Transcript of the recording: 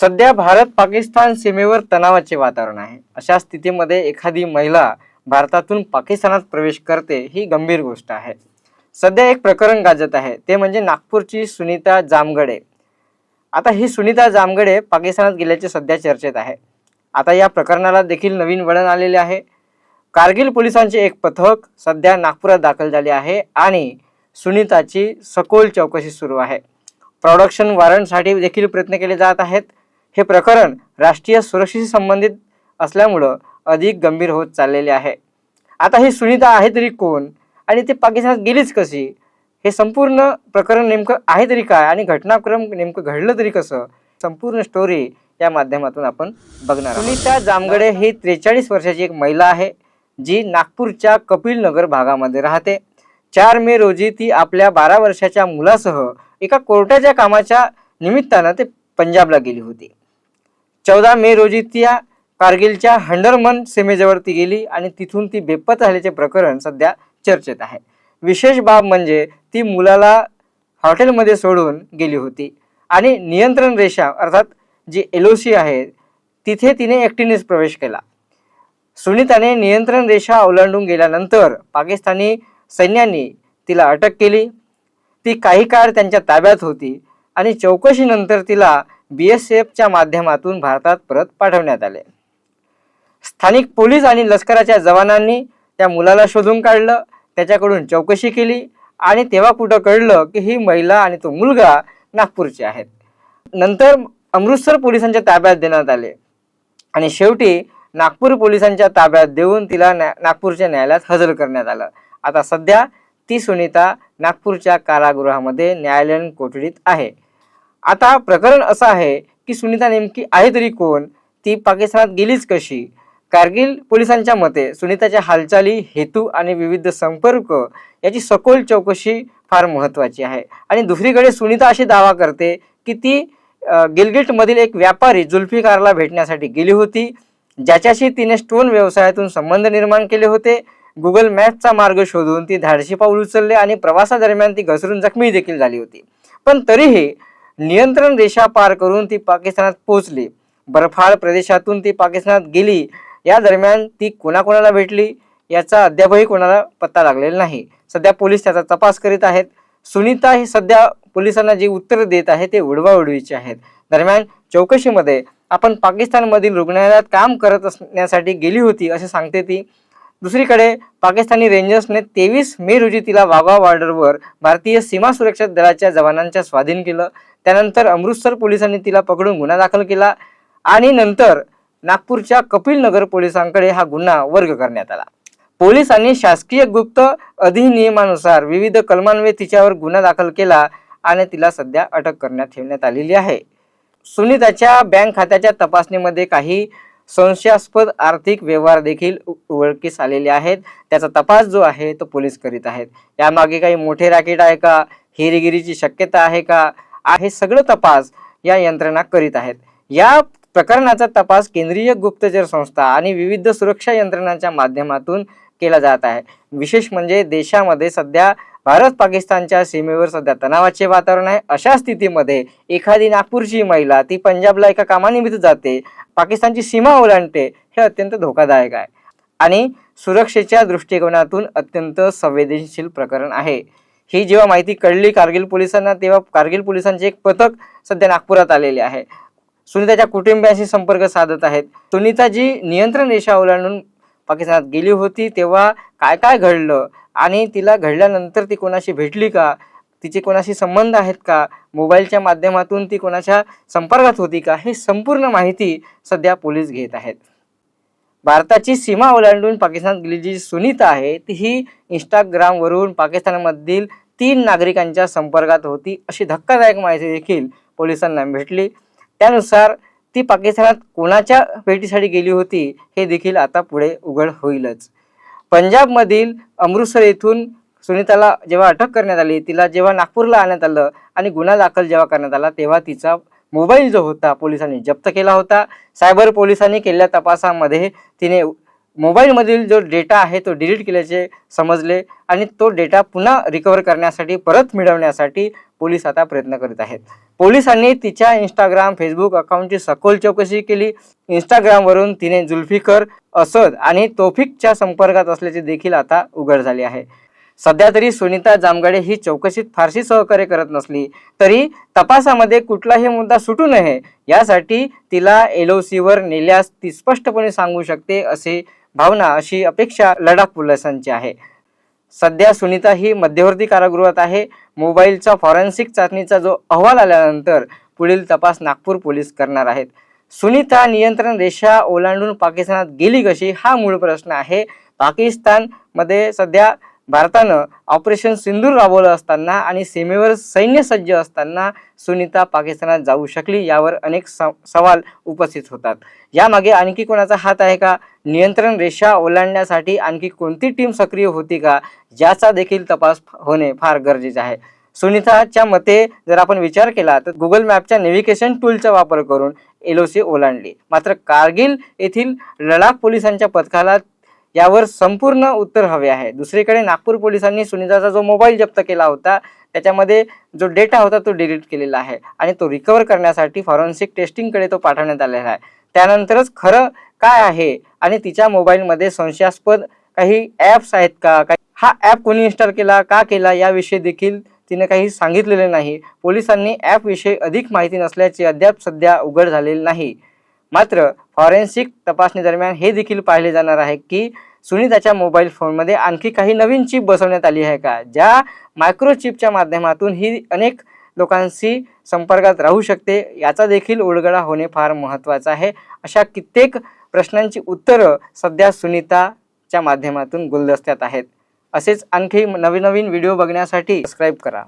सध्या भारत पाकिस्तान सीमेवर तणावाचे वातावरण आहे. अशा स्थितीमध्ये एखादी महिला भारतातून पाकिस्तानात प्रवेश करते ही गंभीर गोष्ट आहे. सध्या एक प्रकरण गाजत आहे ते म्हणजे नागपूरची सुनीता जामगडे. आता ही सुनीता जामगडे पाकिस्तानात गेल्याचे सध्या चर्चेत आहे. आता या प्रकरणाला देखील नवीन वळण आलेले आहे. कारगिल पोलिसांचे एक पथक सध्या नागपुरात दाखल झाले आहे आणि सुनीताची सखोल चौकशी सुरू आहे. प्रोडक्शन वॉरंटसाठी देखील प्रयत्न केले जात आहेत. हे प्रकरण राष्ट्रीय सुरक्षेशी संबंधित असल्यामुळं अधिक गंभीर होत चाललेले आहे. आता ही सुनीता आहे तरी कोण? आणि ते पाकिस्तानात गेलीच कशी? हे संपूर्ण प्रकरण नेमकं आहे तरी काय? आणि घटनाक्रम नेमकं घडलं तरी कसं? संपूर्ण स्टोरी या माध्यमातून आपण बघणार सुनीता जामगडे ही त्रेचाळीस वर्षाची एक महिला आहे जी नागपूरच्या कपिल नगर भागामध्ये राहते. चार मे रोजी ती आपल्या बारा वर्षाच्या मुलासह एका कोर्टाच्या कामाच्या निमित्तानं ते पंजाबला गेली होती. चौदा मे रोजी त्या कारगिलच्या हंडरमन सीमेजवळ ती गेली आणि तिथून ती बेपत झाल्याचे प्रकरण सध्या चर्चेत आहे. विशेष बाब म्हणजे ती मुलाला हॉटेलमध्ये सोडून गेली होती. आणि नियंत्रण रेषा अर्थात जी एल ओ सी आहे तिथे तिने एकटीनेच प्रवेश केला. सुनीताने नियंत्रण रेषा ओलांडून गेल्यानंतर पाकिस्तानी सैन्यांनी तिला अटक केली. ती काही काळ त्यांच्या ताब्यात होती आणि चौकशीनंतर तिला बी एस एफच्या माध्यमातून भारतात परत पाठवण्यात आले. स्थानिक पोलीस आणि लष्कराच्या जवानांनी त्या मुलाला शोधून काढलं त्याच्याकडून चौकशी केली आणि तेव्हा कुठं कळलं की ही महिला आणि तो मुलगा नागपूरचे आहेत. नंतर अमृतसर पोलिसांच्या ताब्यात देण्यात आले आणि शेवटी नागपूर पोलिसांच्या ताब्यात देऊन तिला न्या नागपूरच्या न्यायालयात हजर करण्यात आलं. आता सध्या ती सुनीता नागपूरच्या कारागृहामध्ये न्यायालयीन कोठडीत आहे. आता प्रकरण असं आहे की सुनीता नेमकी आहे तरी कोण? ती पाकिस्तानात गेलीच कशी? कारगिल पोलिसांच्या मते सुनीताच्या हालचाली हेतू आणि विविध संपर्क याची सखोल चौकशी फार महत्त्वाची आहे. आणि दुसरीकडे सुनीता अशी दावा करते की ती गिलगिटमधील एक व्यापारी जुल्फिकारला भेटण्यासाठी गेली होती ज्याच्याशी तिने स्टोन व्यवसायातून संबंध निर्माण केले होते. गुगल मॅपचा मार्ग शोधून ती धाडशी पाऊल उचलले आणि प्रवासादरम्यान ती घसरून जखमी देखील झाली होती. पण तरीही नियंत्रण रेषा पार करून ती पाकिस्तानात पोहोचली. बर्फाळ प्रदेशातून ती पाकिस्तानात गेली. या दरम्यान ती कोणाकोणाला भेटली याचा अद्यापही कोणाला पत्ता लागलेला नाही. सध्या पोलीस त्याचा तपास करीत आहेत. सुनीता ही सध्या पोलिसांना जी उत्तर देत आहे ते उडवाउडवीचे आहेत. दरम्यान चौकशीमध्ये आपण पाकिस्तानमधील रुग्णालयात काम करत असण्यासाठी गेली होती असे सांगते ती. दुसरीकडे पाकिस्तानी रेंजर्सने तेवीस मे रोजी तिला वाघा बॉर्डरवर भारतीय सीमा सुरक्षा दलाच्या जवानांच्या स्वाधीन केलं. त्यानंतर अमृतसर पोलिसांनी तिला पकडून गुन्हा दाखल केला आणि नंतर नागपूरच्या कपिल नगर पोलिसांकडे हा गुन्हा वर्ग करण्यात आला. पोलिसांनी शासकीय गुप्त अधिनियमानुसार विविध कलमान्वये तिच्यावर गुन्हा दाखल केला आणि तिला सध्या अटक करण्यात ठेवण्यात आलेली आहे. सुनीताच्या बँक खात्याच्या तपासणीमध्ये काही संशयास्पद आर्थिक व्यवहार देखील उघडकीस आलेले आहेत. त्याचा तपास जो आहे तो पोलीस करीत आहेत. यामागे काही मोठे रॅकेट आहे का? हिरीगिरीची शक्यता आहे का? हे सगळं तपास या यंत्रणा करीत आहेत. या प्रकरणाचा तपास केंद्रीय गुप्तचर संस्था आणि विविध सुरक्षा यंत्रणांच्या माध्यमातून केला जात आहे. विशेष म्हणजे देशामध्ये सध्या भारत पाकिस्तानच्या सीमेवर सध्या तणावाचे वातावरण आहे. अशा स्थितीमध्ये एखादी नागपूरची महिला ती पंजाबला एका कामानिमित्त जाते पाकिस्तानची सीमा ओलांडते हे अत्यंत धोकादायक आहे. आणि सुरक्षेच्या दृष्टिकोनातून अत्यंत संवेदनशील प्रकरण आहे. ही जेव्हा माहिती कळली कारगिल पोलिसांना तेव्हा कारगिल पोलिसांचे एक पथक सध्या नागपुरात आलेले आहे. सुनीताच्या कुटुंबियांशी संपर्क साधत आहेत. सुनीता जी नियंत्रण रेषा ओलांडून पाकिस्तानात गेली होती तेव्हा काय काय घडलं? आणि तिला घडल्यानंतर ती कोणाशी भेटली का? तिचे कोणाशी संबंध आहेत का? मोबाईलच्या माध्यमातून ती कोणाच्या संपर्कात होती का? हे संपूर्ण माहिती सध्या पोलीस घेत आहेत. भारताची सीमा ओलांडून पाकिस्तानात गेली जी सुनीता आहे ती ही इंस्टाग्रामवरून पाकिस्तानमधील तीन नागरिकांच्या संपर्कात होती. अशी धक्कादायक माहिती देखील पोलिसांना भेटली. त्यानुसार ती पाकिस्तानात कोणाच्या भेटीसाठी गेली होती हे देखील आता पुढे उघड होईलच. पंजाबमधील अमृतसर येथून सुनीताला जेव्हा अटक करण्यात आली तिला जेव्हा नागपूरला आणण्यात आलं आणि गुन्हा दाखल जेव्हा करण्यात आला तेव्हा तिचा मोबाईल जो होता पोलिसांनी जप्त केला होता. सायबर पोलिसांनी केलेल्या तपासामध्ये तिने मोबाईलमधील जो डेटा आहे तो डिलीट केल्याचे समजले आणि तो डेटा पुन्हा रिकवर करण्यासाठी परत मिळवण्यासाठी पोलीस आता प्रयत्न करीत आहेत. पोलिसांनी तिच्या इंस्टाग्राम फेसबुक अकाउंटची सखोल चौकशी केली. इंस्टाग्रामवरून तिने जुल्फिकर असद आणि तोफिकच्या संपर्कात असल्याचे देखील आता उघड झाले आहे. सध्या तरी सुनीता जामगाडे ही चौकशीत फारशी सहकार्य करत नसली तरी तपासामध्ये कुठलाही मुद्दा सुटू नये यासाठी तिला एल ओ सीवर नेल्यास ती स्पष्टपणे सांगू शकते असे भावना अशी अपेक्षा लडाख पोलिसांची आहे. सध्या सुनीता ही मध्यवर्ती कारागृहात आहे. मोबाईलचा फॉरेन्सिक चाचणीचा जो अहवाल आल्यानंतर पुढील तपास नागपूर पोलीस करणार आहेत. सुनीता नियंत्रण रेषा ओलांडून पाकिस्तानात गेली कशी? हा मूळ प्रश्न आहे. पाकिस्तानमध्ये सध्या भारतानं ऑपरेशन सिंदूर राबवलं असताना आणि सीमेवर सैन्य सज्ज असताना सुनीता पाकिस्तानात जाऊ शकली यावर अनेक स सवाल उपस्थित होतात. यामागे आणखी कोणाचा हात आहे का? नियंत्रण रेषा ओलांडण्यासाठी आणखी कोणती टीम सक्रिय होती का? याचा देखील तपास होणे फार गरजेचे आहे. सुनीताच्या मते जर आपण विचार केला तर गुगल मॅपच्या नेव्हिगेशन टूलचा वापर करून एलओसी ओलांडली. मात्र कारगिल येथील लडाख पोलिसांच्या पथकाला यावर संपूर्ण उत्तर हवे आहे. दुसरीकडे नागपूर पोलिसांनी सुनीताचा जो मोबाईल जप्त केला होता त्याच्यामध्ये जो डेटा होता तो डिलीट केलेला आहे आणि तो रिकवर करण्यासाठी फॉरेन्सिक टेस्टिंगकडे तो पाठवण्यात आलेला आहे. त्यानंतरच खरं काय आहे आणि तिच्या मोबाईलमध्ये संशयास्पद काही ॲप्स आहेत का? काही हा ॲप कोणी इन्स्टॉल केला का केला याविषयी देखील तिने काही सांगितलेले नाही. पोलिसांनी ॲपविषयी अधिक माहिती नसल्याचे अद्याप सध्या उघड झालेले नाही. मात्र फॉरेन्सिक तपासणी दरम्यान हे देखील पाहिले जाणार आहे की सुनीताच्या मोबाईल फोनमध्ये आणखी काही नवीन चिप बसवण्यात आली आहे का? ज्या मायक्रोचिपच्या माध्यमातून ही अनेक लोकांशी संपर्कात राहू शकते याचा देखील उलगडा होणे फार महत्त्वाचं आहे. अशा कित्येक प्रश्नांची उत्तरं सध्या सुनीताच्या माध्यमातून गुलदस्त्यात आहेत. असेच आणखी नवीन नवीन व्हिडिओ बघण्यासाठी सबस्क्राईब करा.